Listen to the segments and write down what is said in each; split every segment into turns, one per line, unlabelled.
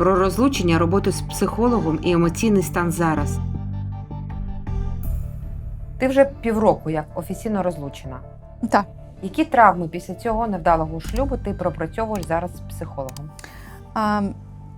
про розлучення, роботу з психологом і емоційний стан зараз.
Ти вже півроку як офіційно розлучена.
Так.
Які травми після цього невдалого шлюбу ти пропрацьовуєш зараз з психологом?
А,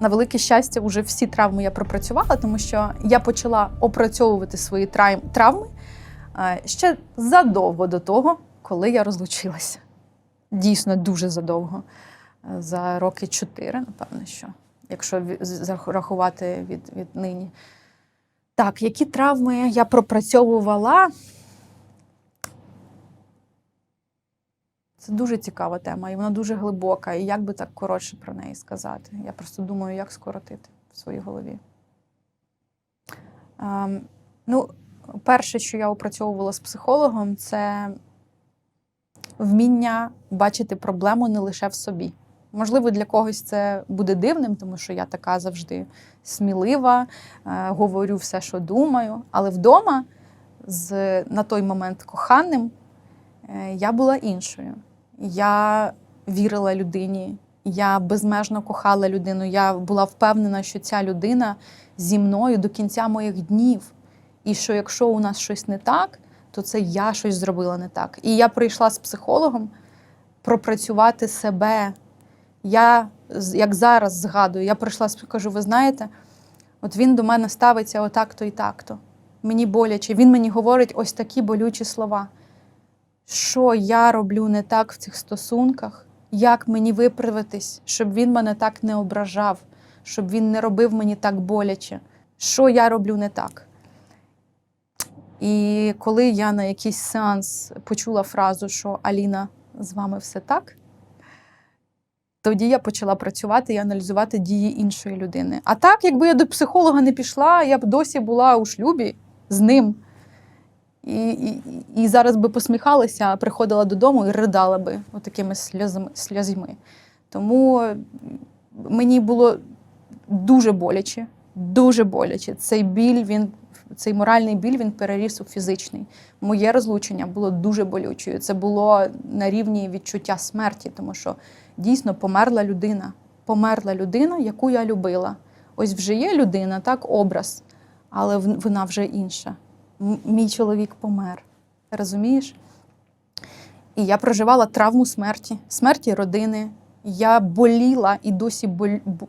на велике щастя, вже всі травми я пропрацювала, тому що я почала опрацьовувати свої травми ще задовго до того, коли я розлучилася. Дійсно, дуже задовго. Е, За роки чотири, напевно, що, якщо зарахувати від, від нині. Так, які травми я пропрацьовувала? Це дуже цікава тема, і вона дуже глибока. І як би так коротше про неї сказати? Я просто думаю, як скоротити в своїй голові. Ем, ну, перше, що я опрацьовувала з психологом, це вміння бачити проблему не лише в собі. Можливо, для когось це буде дивним, тому що я така завжди смілива, е, говорю все, що думаю. Але вдома, з, на той момент коханим, е, я була іншою. Я вірила людині, я безмежно кохала людину. Я була впевнена, що ця людина зі мною до кінця моїх днів. І що якщо у нас щось не так, то це я щось зробила не так. І я прийшла з психологом пропрацювати себе. Я, як зараз згадую, я прийшла кажу, ви знаєте, от він до мене ставиться отак-то і так-то. Мені боляче. Він мені говорить ось такі болючі слова що я роблю не так в цих стосунках, як мені виправитись, щоб він мене так не ображав, щоб він не робив мені так боляче, що я роблю не так. І коли я на якийсь сеанс почула фразу, що Аліна, з вами все так, тоді я почала працювати і аналізувати дії іншої людини. А так, якби я до психолога не пішла, я б досі була у шлюбі з ним. І, і, і зараз би посміхалася, приходила додому і ридала би такими сльозами, сльозьми. Тому мені було дуже боляче, дуже боляче. Цей біль, він, цей моральний біль він переріс у фізичний. Моє розлучення було дуже болючою. Це було на рівні відчуття смерті, тому що дійсно померла людина. Померла людина, яку я любила. Ось вже є людина, так, образ, але вона вже інша. Мій чоловік помер. Розумієш? І я проживала травму смерті, смерті родини. Я боліла і досі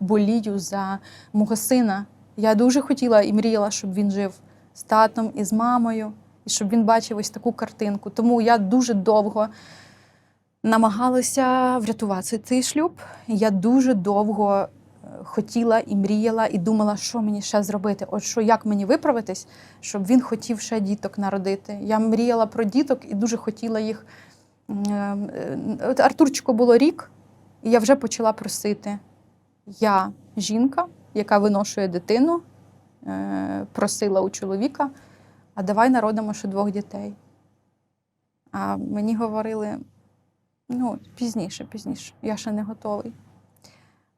болію за мого сина. Я дуже хотіла і мріяла, щоб він жив з татом і з мамою, і щоб він бачив ось таку картинку. Тому я дуже довго намагалася врятувати цей шлюб. Я дуже довго е, хотіла і мріяла, і думала, що мені ще зробити. От що як мені виправитись, щоб він хотів ще діток народити. Я мріяла про діток і дуже хотіла їх. Е, От Артурчику було рік, і я вже почала просити. Я жінка, яка виношує дитину, е, просила у чоловіка, а давай народимо ще двох дітей. А мені говорили: ну, пізніше, пізніше, я ще не готовий.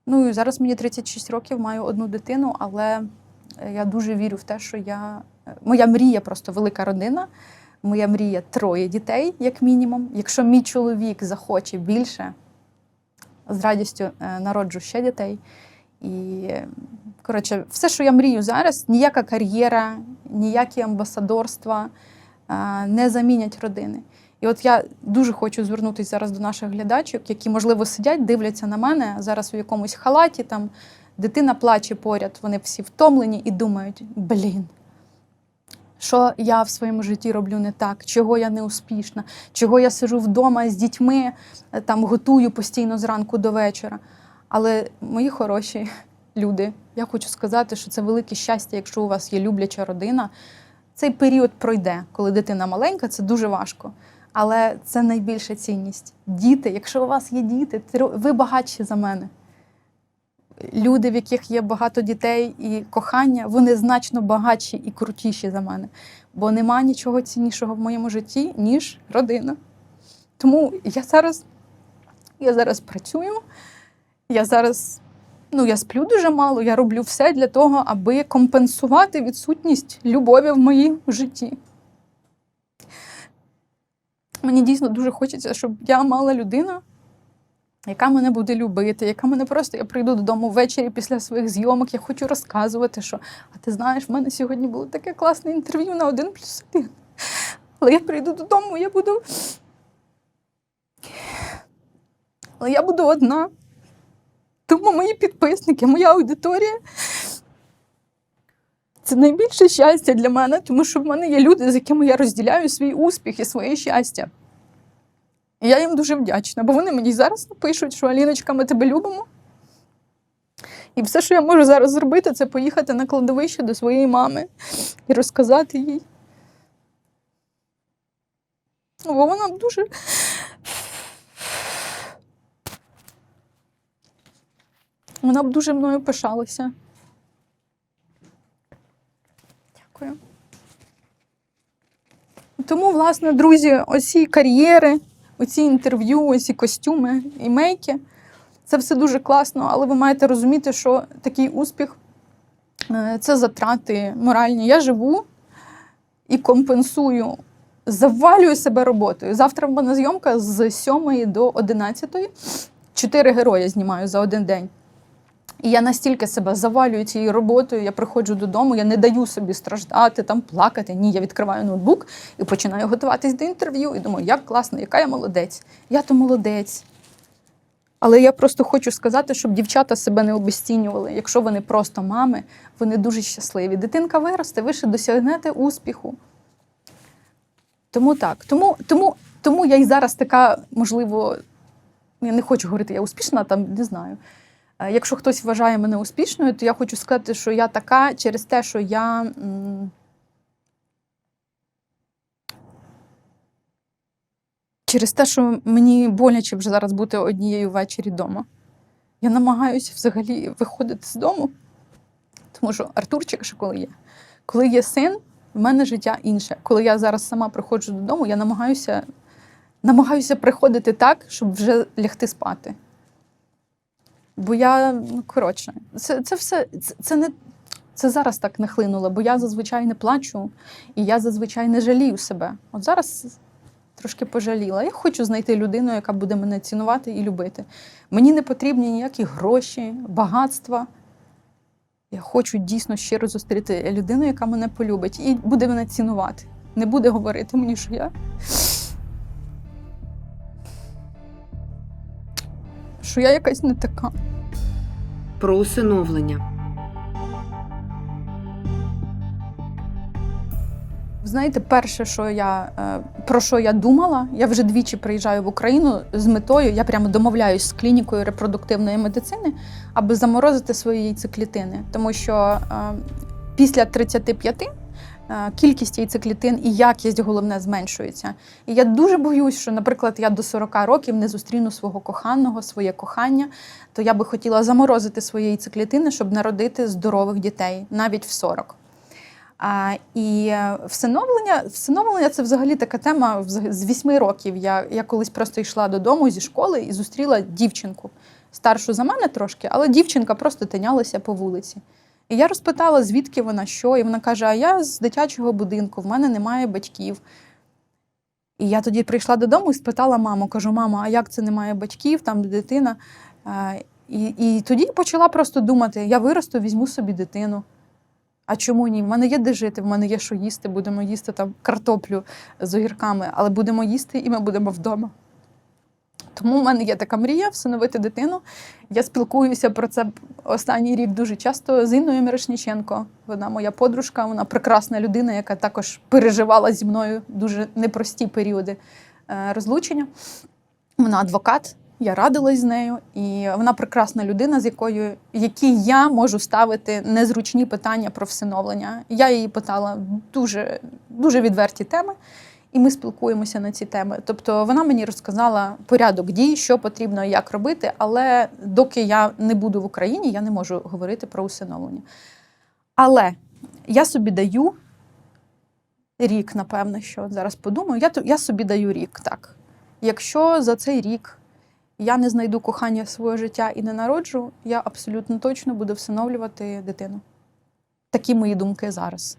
Ну і зараз мені 36 років, маю одну дитину, але е, я дуже вірю в те, що я. е, Моя мрія просто велика родина. Моя мрія троє дітей, як мінімум. Якщо мій чоловік захоче більше, з радістю народжу ще дітей. І, коротше, все, що я мрію зараз, ніяка кар'єра, ніякі амбасадорства не замінять родини. І от я дуже хочу звернутися зараз до наших глядачів, які, можливо, сидять, дивляться на мене зараз у якомусь халаті, там дитина плаче поряд, вони всі втомлені і думають: блін, що я в своєму житті роблю не так, чого я не успішна, чого я сижу вдома з дітьми, там готую постійно зранку до вечора. Але мої хороші люди, я хочу сказати, що це велике щастя, якщо у вас є любляча родина. Цей період пройде, коли дитина маленька, це дуже важко. Але це найбільша цінність. Діти, якщо у вас є діти, ви багатші за мене. Люди, в яких є багато дітей і кохання, вони значно багатші і крутіші за мене. Бо нема нічого ціннішого в моєму житті, ніж родина. Тому я зараз, я зараз працюю, я зараз ну, я сплю дуже мало, я роблю все для того, аби компенсувати відсутність любові в моїм житті. Мені дійсно дуже хочеться, щоб я мала людину, яка мене буде любити, яка мене просто я прийду додому ввечері після своїх зйомок. Я хочу розказувати, що а ти знаєш, в мене сьогодні було таке класне інтерв'ю на один плюс один. Але я прийду додому, я буду. Але я буду одна. Тому мої підписники, моя аудиторія. Це найбільше щастя для мене, тому що в мене є люди, з якими я розділяю свій успіх і своє щастя. І я їм дуже вдячна, бо вони мені зараз напишуть, що Аліночка, ми тебе любимо. І все, що я можу зараз зробити, це поїхати на кладовище до своєї мами і розказати їй. Бо вона дуже. Вона б дуже мною пишалася. Дякую. Тому, власне, друзі, оці кар'єри, оці інтерв'ю, оці костюми і мейки це все дуже класно, але ви маєте розуміти, що такий успіх е, це затрати моральні. Я живу і компенсую, завалюю себе роботою. Завтра в мене зйомка з 7 до 11. Чотири герої знімаю за один день. І я настільки себе завалюю цією роботою, я приходжу додому, я не даю собі страждати, там плакати. Ні, я відкриваю ноутбук і починаю готуватись до інтерв'ю. І думаю, як класно, яка я молодець. Я то молодець. Але я просто хочу сказати, щоб дівчата себе не обесцінювали. Якщо вони просто мами, вони дуже щасливі. Дитинка виросте, ви ще досягнете успіху. Тому так. Тому, тому, тому я і зараз така, можливо, я не хочу говорити, я успішна, там не знаю. Е, Якщо хтось вважає мене успішною, то я хочу сказати, що я така через те, що я. Через те, що мені боляче вже зараз бути однією ввечері вдома. Я намагаюся взагалі виходити з дому, тому що Артурчик ще коли є. Коли є син, в мене життя інше. Коли я зараз сама приходжу додому, я намагаюся, намагаюся приходити так, щоб вже лягти спати. Бо я, ну коротше, це, це все це, це не це зараз так нахлинуло, бо я зазвичай не плачу і я зазвичай не жалію себе. От зараз трошки пожаліла. Я хочу знайти людину, яка буде мене цінувати і любити. Мені не потрібні ніякі гроші, багатства. Я хочу дійсно щиро зустріти людину, яка мене полюбить, і буде мене цінувати. Не буде говорити мені, що я. Що я якась не така.
Про усиновлення.
Знаєте, перше, що я е, про що я думала, я вже двічі приїжджаю в Україну з метою. Я прямо домовляюсь з клінікою репродуктивної медицини, аби заморозити свої яйцеклітини. Тому що е, після 35 е, кількість яйцеклітин і якість головне зменшується. І я дуже боюсь, що, наприклад, я до 40 років не зустріну свого коханого, своє кохання, то я би хотіла заморозити свої яйцеклітини, щоб народити здорових дітей навіть в 40. А, і е, всиновлення, всиновлення це взагалі така тема з вісьми років. Я, я колись просто йшла додому зі школи і зустріла дівчинку, старшу за мене трошки, але дівчинка просто тинялася по вулиці. І я розпитала, звідки вона що, і вона каже: А я з дитячого будинку, в мене немає батьків. І я тоді прийшла додому і спитала маму, кажу: мама, а як це немає батьків, там дитина? І, і тоді почала просто думати: я виросту, візьму собі дитину. А чому ні? В мене є де жити, в мене є що їсти, будемо їсти там картоплю з огірками, але будемо їсти і ми будемо вдома. Тому в мене є така мрія всиновити дитину. Я спілкуюся про це останній рік дуже часто з Інною Мирошніченко. Вона моя подружка, вона прекрасна людина, яка також переживала зі мною дуже непрості періоди е, розлучення. Вона адвокат, я радилась з нею, і вона прекрасна людина, з якою якій я можу ставити незручні питання про всиновлення. Я її питала дуже, дуже відверті теми, і ми спілкуємося на ці теми. Тобто вона мені розказала порядок дій, що потрібно і як робити, але доки я не буду в Україні, я не можу говорити про усиновлення. Але я собі даю рік, напевно, що зараз подумаю, я, я собі даю рік, так. Якщо за цей рік я не знайду кохання свого життя і не народжу, я абсолютно точно буду всиновлювати дитину. Такі мої думки зараз.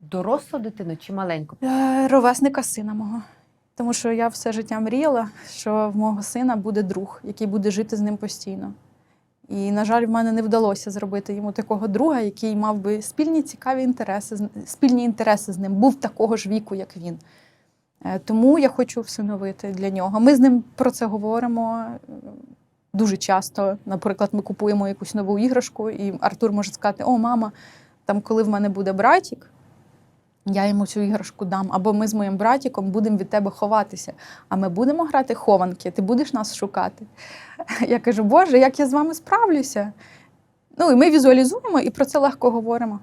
Дорослу дитину чи маленьку?
Е, Ровесника сина мого. Тому що я все життя мріяла, що в мого сина буде друг, який буде жити з ним постійно. І, на жаль, в мене не вдалося зробити йому такого друга, який мав би спільні цікаві інтереси, спільні інтереси з ним, був такого ж віку, як він. Е, Тому я хочу всиновити для нього. Ми з ним про це говоримо е, дуже часто. Наприклад, ми купуємо якусь нову іграшку, і Артур може сказати: О, мама, там, коли в мене буде братік, я йому цю іграшку дам. Або ми з моїм братіком будемо від тебе ховатися. А ми будемо грати хованки, ти будеш нас шукати. Я кажу, Боже, як я з вами справлюся? Ну, і ми візуалізуємо і про це легко говоримо.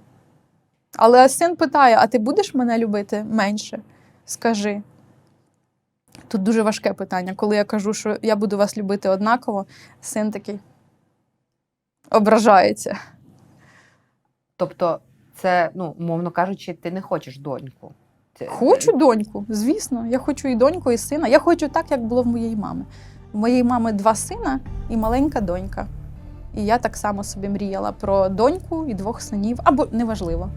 Але син питає: а ти будеш мене любити менше? Скажи. Тут дуже важке питання. Коли я кажу, що я буду вас любити однаково, син такий ображається.
Тобто, це, ну, умовно кажучи, ти не хочеш доньку. Це-
Хочу доньку, звісно. Я хочу і доньку, і сина. Я хочу так, як було в моєї мами. У моєї мами два сина і маленька донька. І я так само собі мріяла про доньку і двох синів, або неважливо.